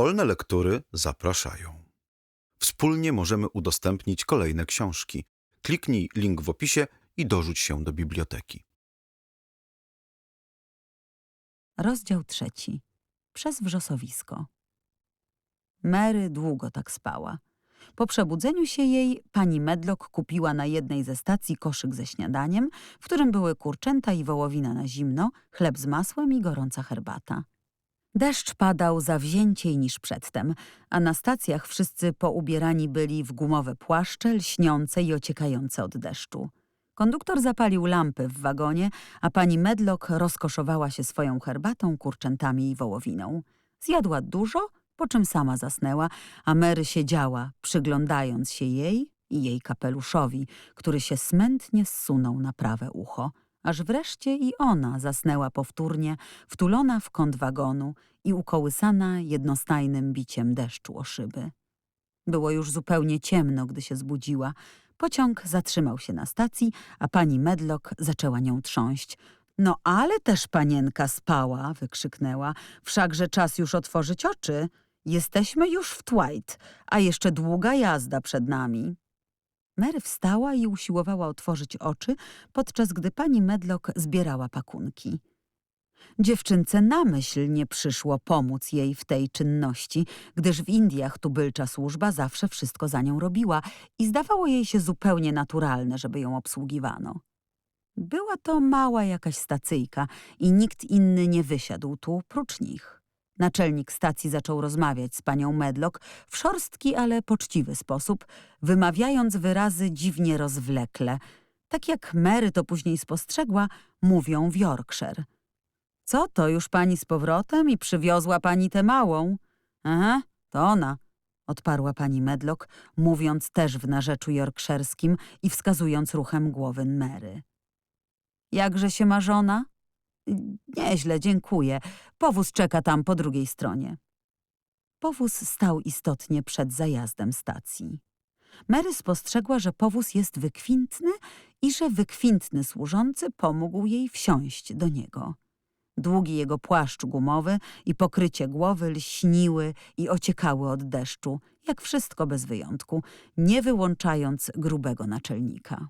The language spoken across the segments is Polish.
Wolne lektury zapraszają. Wspólnie możemy udostępnić kolejne książki. Kliknij link w opisie i dorzuć się do biblioteki. Rozdział trzeci. Przez wrzosowisko. Mary długo tak spała. Po przebudzeniu się jej pani Medlock kupiła na jednej ze stacji koszyk ze śniadaniem, w którym były kurczęta i wołowina na zimno, chleb z masłem i gorąca herbata. Deszcz padał zawzięciej niż przedtem, a na stacjach wszyscy poubierani byli w gumowe płaszcze, lśniące i ociekające od deszczu. Konduktor zapalił lampy w wagonie, a pani Medlock rozkoszowała się swoją herbatą, kurczętami i wołowiną. Zjadła dużo, po czym sama zasnęła, a Mary siedziała, przyglądając się jej i jej kapeluszowi, który się smętnie zsunął na prawe ucho, aż wreszcie i ona zasnęła powtórnie, wtulona w kąt wagonu i ukołysana jednostajnym biciem deszczu o szyby. Było już zupełnie ciemno, gdy się zbudziła. Pociąg zatrzymał się na stacji, a pani Medlock zaczęła nią trząść. No ale też panienka spała, wykrzyknęła. Wszakże czas już otworzyć oczy. Jesteśmy już w Twight, a jeszcze długa jazda przed nami. Mary wstała i usiłowała otworzyć oczy, podczas gdy pani Medlock zbierała pakunki. Dziewczynce na myśl nie przyszło pomóc jej w tej czynności, gdyż w Indiach tubylcza służba zawsze wszystko za nią robiła i zdawało jej się zupełnie naturalne, żeby ją obsługiwano. Była to mała jakaś stacyjka i nikt inny nie wysiadł tu prócz nich. Naczelnik stacji zaczął rozmawiać z panią Medlock w szorstki, ale poczciwy sposób, wymawiając wyrazy dziwnie rozwlekle, tak jak Mary to później spostrzegła, mówią w Yorkshire. Co to już pani z powrotem i przywiozła pani tę małą? Aha, to ona, odparła pani Medlock, mówiąc też w narzeczu yorkszerskim i wskazując ruchem głowy Mary. Jakże się ma żona? Nieźle, dziękuję. Powóz czeka tam po drugiej stronie. Powóz stał istotnie przed zajazdem stacji. Mary spostrzegła, że powóz jest wykwintny i że wykwintny służący pomógł jej wsiąść do niego. Długi jego płaszcz gumowy i pokrycie głowy lśniły i ociekały od deszczu, jak wszystko bez wyjątku, nie wyłączając grubego naczelnika.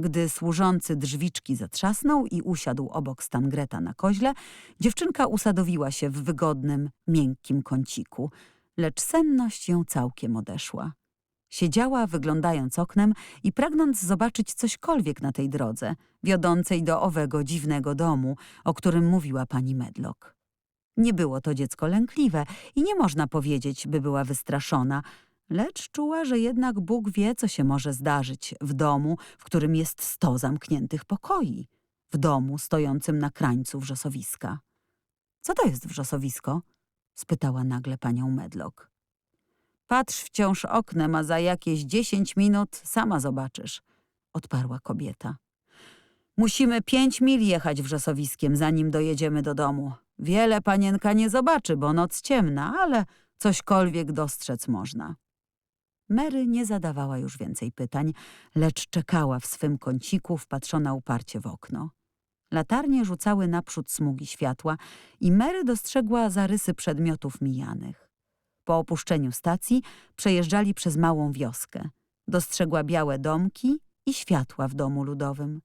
Gdy służący drzwiczki zatrzasnął i usiadł obok Stangreta na koźle, dziewczynka usadowiła się w wygodnym, miękkim kąciku, lecz senność ją całkiem odeszła. Siedziała, wyglądając oknem i pragnąc zobaczyć cośkolwiek na tej drodze, wiodącej do owego dziwnego domu, o którym mówiła pani Medlock. Nie było to dziecko lękliwe i nie można powiedzieć, by była wystraszona, lecz czuła, że jednak Bóg wie, co się może zdarzyć w domu, w którym jest sto zamkniętych pokoi, w domu stojącym na krańcu wrzosowiska. Co to jest wrzosowisko? spytała nagle panią Medlock. Patrz wciąż oknem, a za jakieś dziesięć minut sama zobaczysz, odparła kobieta. Musimy pięć mil jechać wrzosowiskiem, zanim dojedziemy do domu. Wiele panienka nie zobaczy, bo noc ciemna, ale cośkolwiek dostrzec można. Mary nie zadawała już więcej pytań, lecz czekała w swym kąciku, wpatrzona uparcie w okno. Latarnie rzucały naprzód smugi światła i Mary dostrzegła zarysy przedmiotów mijanych. Po opuszczeniu stacji przejeżdżali przez małą wioskę. Dostrzegła białe domki i światła w domu ludowym.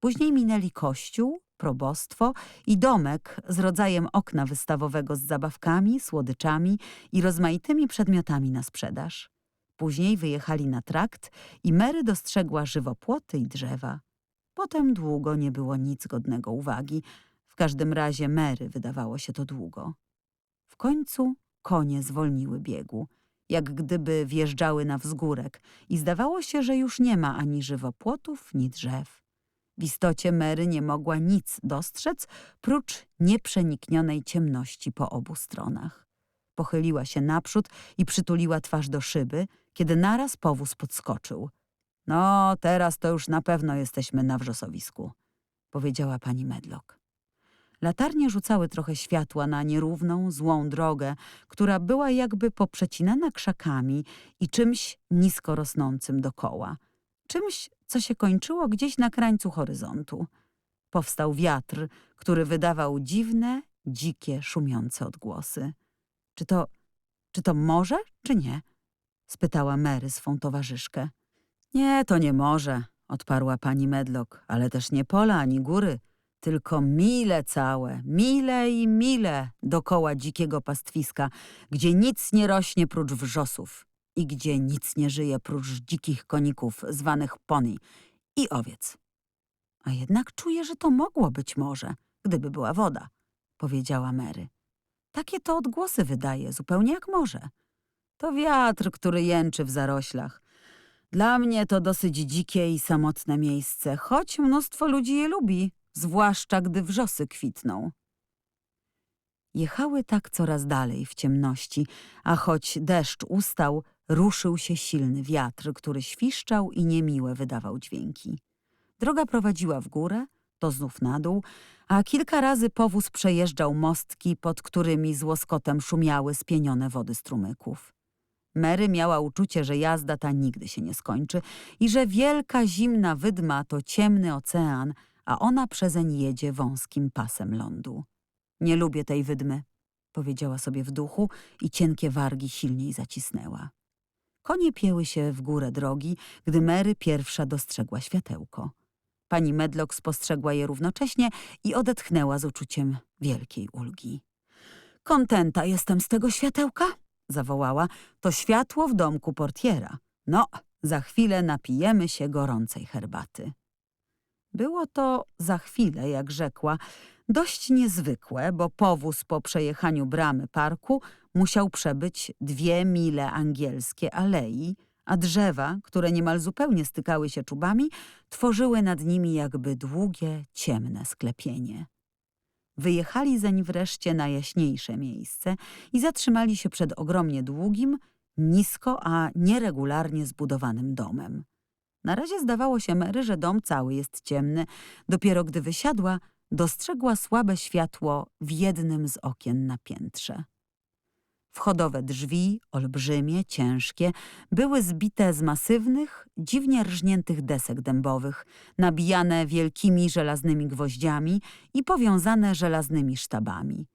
Później minęli kościół, probostwo i domek z rodzajem okna wystawowego z zabawkami, słodyczami i rozmaitymi przedmiotami na sprzedaż. Później wyjechali na trakt i Mary dostrzegła żywopłoty i drzewa. Potem długo nie było nic godnego uwagi. W każdym razie Mary wydawało się to długo. W końcu konie zwolniły biegu, jak gdyby wjeżdżały na wzgórek i zdawało się, że już nie ma ani żywopłotów, ni drzew. W istocie Mary nie mogła nic dostrzec, prócz nieprzeniknionej ciemności po obu stronach. Pochyliła się naprzód i przytuliła twarz do szyby, kiedy naraz powóz podskoczył. No, teraz to już na pewno jesteśmy na wrzosowisku, powiedziała pani Medlock. Latarnie rzucały trochę światła na nierówną, złą drogę, która była jakby poprzecinana krzakami i czymś nisko rosnącym dokoła. Czymś, co się kończyło gdzieś na krańcu horyzontu. Powstał wiatr, który wydawał dziwne, dzikie, szumiące odgłosy. Czy to, czy to może, czy nie? spytała Mary swą towarzyszkę. Nie, to nie może, odparła pani Medlock, ale też nie pola ani góry, tylko mile całe, mile i mile dokoła dzikiego pastwiska, gdzie nic nie rośnie prócz wrzosów i gdzie nic nie żyje prócz dzikich koników zwanych pony i owiec. A jednak czuję, że to mogło być może, gdyby była woda, powiedziała Mary. Takie to odgłosy wydaje, zupełnie jak morze. To wiatr, który jęczy w zaroślach. Dla mnie to dosyć dzikie i samotne miejsce, choć mnóstwo ludzi je lubi, zwłaszcza gdy wrzosy kwitną. Jechały tak coraz dalej w ciemności, a choć deszcz ustał, ruszył się silny wiatr, który świszczał i niemiłe wydawał dźwięki. Droga prowadziła w górę, to znów na dół, a kilka razy powóz przejeżdżał mostki, pod którymi z łoskotem szumiały spienione wody strumyków. Mary miała uczucie, że jazda ta nigdy się nie skończy i że wielka zimna wydma to ciemny ocean, a ona przezeń jedzie wąskim pasem lądu. Nie lubię tej wydmy, powiedziała sobie w duchu i cienkie wargi silniej zacisnęła. Konie pieły się w górę drogi, gdy Mary pierwsza dostrzegła światełko. Pani Medlock spostrzegła je równocześnie i odetchnęła z uczuciem wielkiej ulgi. Kontenta jestem z tego światełka, zawołała. To światło w domku portiera. No, za chwilę napijemy się gorącej herbaty. Było to za chwilę, jak rzekła, dość niezwykłe, bo powóz po przejechaniu bramy parku musiał przebyć dwie mile angielskie alei, a drzewa, które niemal zupełnie stykały się czubami, tworzyły nad nimi jakby długie, ciemne sklepienie. Wyjechali zeń wreszcie na jaśniejsze miejsce i zatrzymali się przed ogromnie długim, nisko, a nieregularnie zbudowanym domem. Na razie zdawało się Mary, że dom cały jest ciemny. Dopiero gdy wysiadła, dostrzegła słabe światło w jednym z okien na piętrze. Wchodowe drzwi, olbrzymie, ciężkie, były zbite z masywnych, dziwnie rżniętych desek dębowych, nabijane wielkimi żelaznymi gwoździami i powiązane żelaznymi sztabami.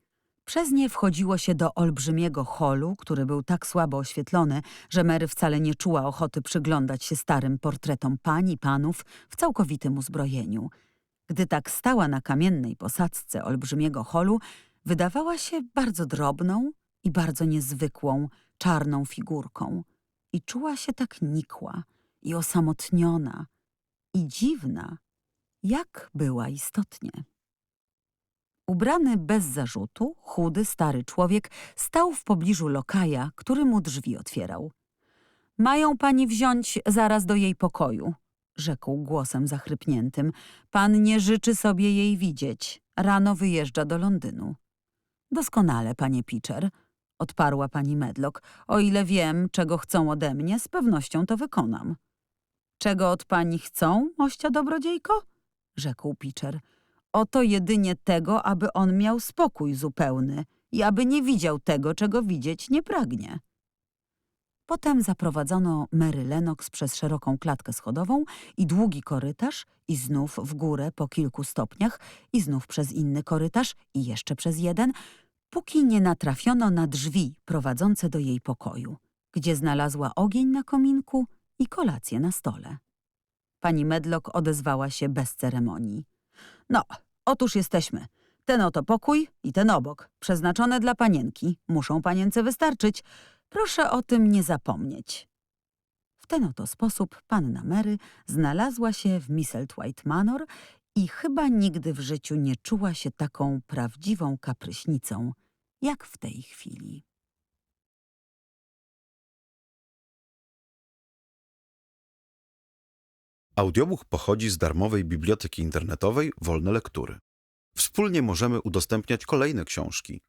Przez nie wchodziło się do olbrzymiego holu, który był tak słabo oświetlony, że Mary wcale nie czuła ochoty przyglądać się starym portretom pań i panów w całkowitym uzbrojeniu. Gdy tak stała na kamiennej posadzce olbrzymiego holu, wydawała się bardzo drobną, i bardzo niezwykłą, czarną figurką. I czuła się tak nikła i osamotniona i dziwna, jak była istotnie. Ubrany bez zarzutu, chudy, stary człowiek stał w pobliżu lokaja, który mu drzwi otwierał. Mają pani wziąć zaraz do jej pokoju, rzekł głosem zachrypniętym. Pan nie życzy sobie jej widzieć. Rano wyjeżdża do Londynu. Doskonale, panie Pitcher, odparła pani Medlock. O ile wiem, czego chcą ode mnie, z pewnością to wykonam. Czego od pani chcą, mościa dobrodziejko? rzekł Pitcher. Oto jedynie tego, aby on miał spokój zupełny i aby nie widział tego, czego widzieć nie pragnie. Potem zaprowadzono Mary Lennox przez szeroką klatkę schodową i długi korytarz i znów w górę po kilku stopniach i znów przez inny korytarz i jeszcze przez jeden, póki nie natrafiono na drzwi prowadzące do jej pokoju, gdzie znalazła ogień na kominku i kolację na stole. Pani Medlock odezwała się bez ceremonii. No, otóż jesteśmy. Ten oto pokój i ten obok, przeznaczone dla panienki, muszą panience wystarczyć. Proszę o tym nie zapomnieć. W ten oto sposób panna Mary znalazła się w Misselthwaite Manor i chyba nigdy w życiu nie czuła się taką prawdziwą kapryśnicą, jak w tej chwili. Audiobook pochodzi z darmowej biblioteki internetowej Wolne Lektury. Wspólnie możemy udostępniać kolejne książki.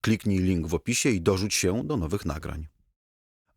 Kliknij link w opisie i dorzuć się do nowych nagrań.